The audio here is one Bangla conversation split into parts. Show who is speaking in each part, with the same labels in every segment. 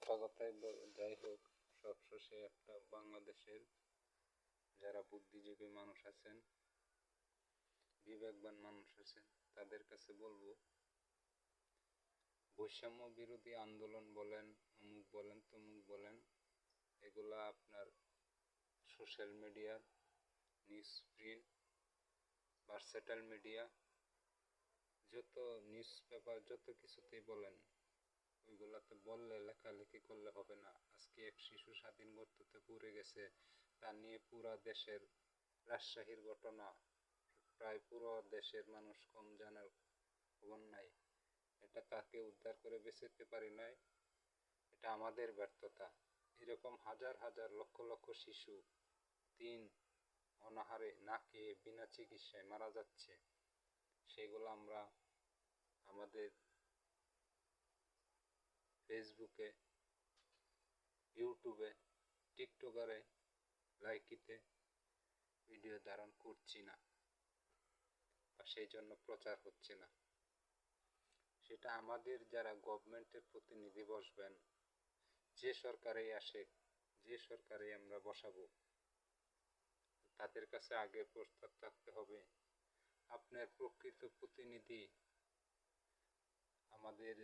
Speaker 1: কথাই বল- যাই হোক, সবশেষে একটা বাংলাদেশের যারা বুদ্ধিজীবী মানুষ আছেন, বিবেকবান মানুষ আছেন, তাদের কাছে বলব, বৈষম্য বিরোধী আন্দোলন বলেন, অমুক বলেন, তমুক বলেন, এগুলা আপনার সোশ্যাল মিডিয়ার নিউজ প্রিন্ট ভার্সেটাল মিডিয়া, যত নিউজ পেপার, যত কিছুতেই বলেন ওইগুলাতে বললে লেখালেখি করলে হবে না। আজকে এক শিশু স্বাধীন গর্ততে পুড়ে গেছে, তা নিয়ে পুরা দেশের রাজশাহীর ঘটনা, প্রায় পুরো দেশের মানুষ কম জানার খবর নাই। এটা তাকে উদ্ধার করে বেঁচেতে পারি নাই, এটা আমাদের ব্যর্থতা। এরকম হাজার হাজার লক্ষ লক্ষ শিশু তিন অনাহারে না খেয়ে বিনা চিকিৎসায় মারা যাচ্ছে, সেগুলো আমরা আমাদের ফেসবুকে ইউটিউবে টিকটকারে লাইকিতে ভিডিও ধারণ করছি না বা সেই জন্য প্রচার হচ্ছে না। সেটা আমাদের যারা গভর্নমেন্টের প্রতিনিধি বসবেন, যে সরকারেই আসে, যে সরকারেই আমরা বসাবো, তাদের কাছে আগে প্রস্তাব থাকতে হবে, আপনার প্রকৃত প্রতিনিধি আমাদের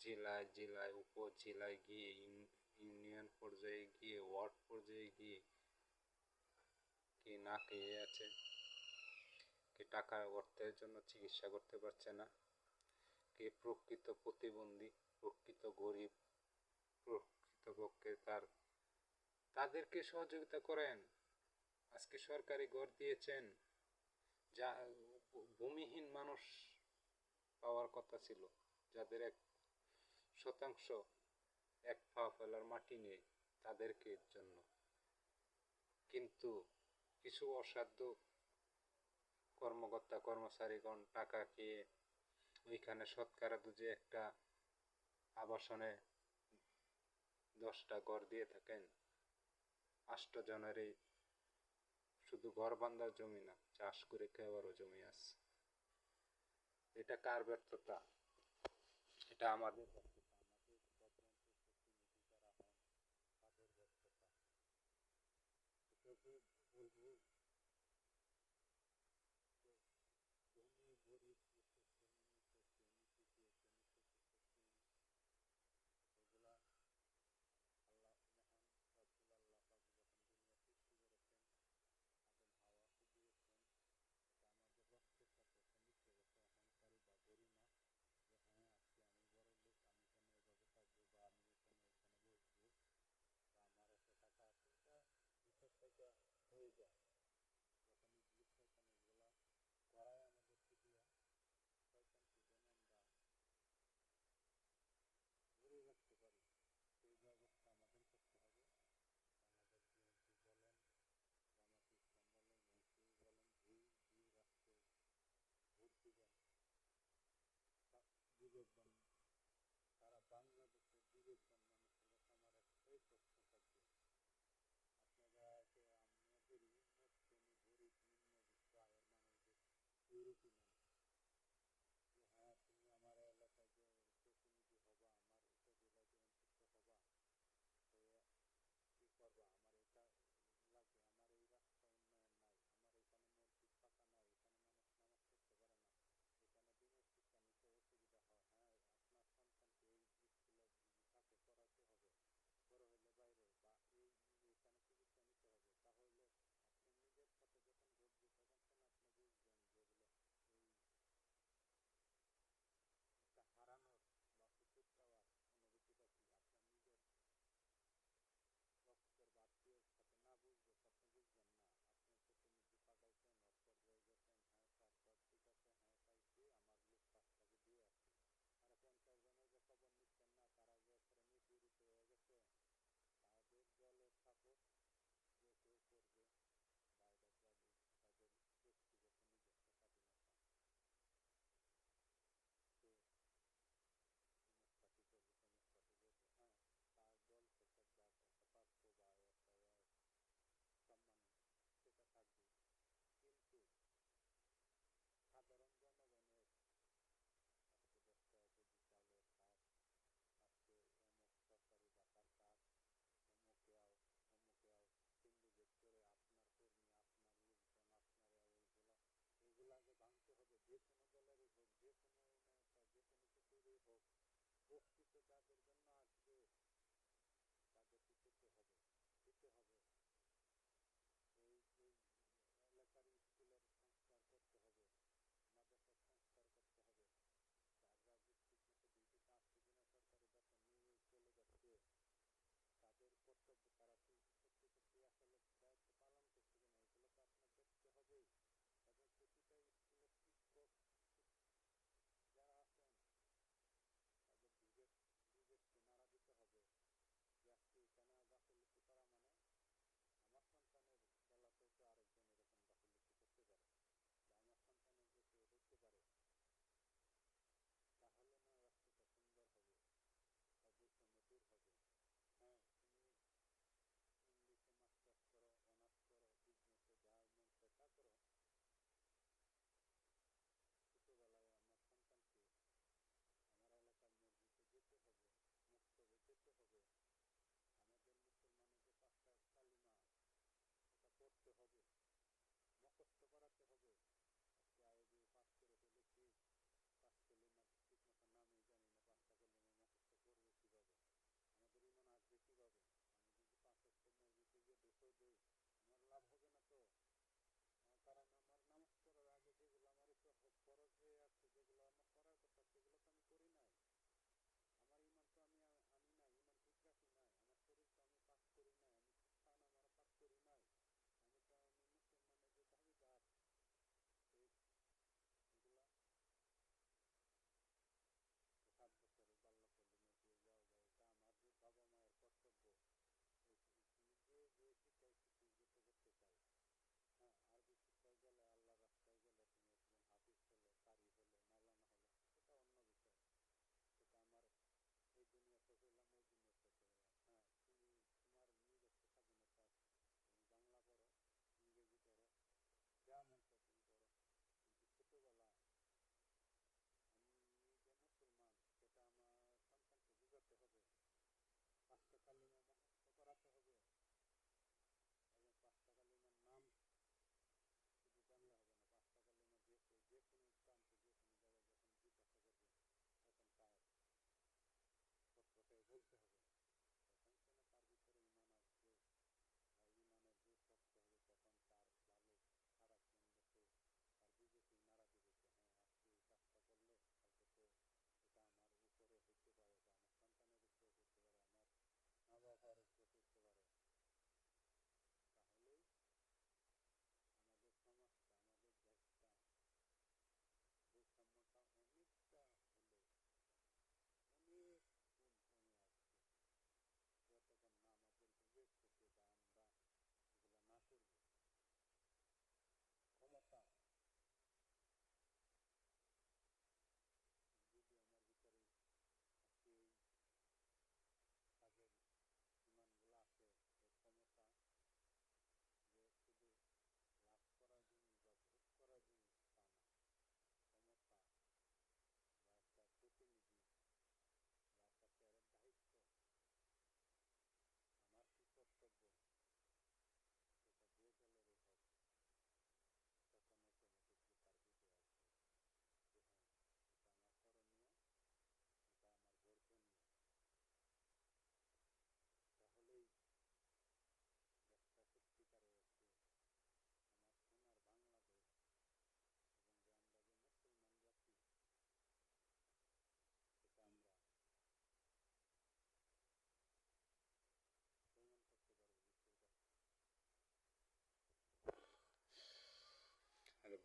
Speaker 1: জেলায় জেলায় উপজেলায় গিয়ে ইউন- ইউনিয়ন পর্যায়ে গিয়ে, ওয়ার্ড পর্যায়ে গিয়ে কে না খেয়ে আছে, কে টাকা অর্থের জন্য চিকিৎসা করতে পারছে না, কে প্রকৃত প্রতিবন্ধী, প্রকৃত গরিব প্রকৃতপক্ষে তার, তাদেরকে সহযোগিতা করেন। আজকে সরকারি ঘর দিয়েছেন, যা, ভূমিহীন মানুষ পাওয়ার কথা ছিল, যাদের এক শতাংশ এক পা ফেলার মাটি নেই তাদেরকে জন্য। কিন্তু কিছু অসাধ্য কর্মকর্তা, কর্মচারীগণ টাকা খেয়ে ওইখানে শতকরা দুজে একটা আবাসনে দশটা ঘর দিয়ে থাকেন। আষ্টজনেরই শুধু ঘর বান্ধার জমি না, চাষ করে খাওয়ারও জমি আছে। এটা কার ব্যর্থতা? এটা আমাদের প্রকৃত কাজের জন্য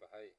Speaker 2: baxay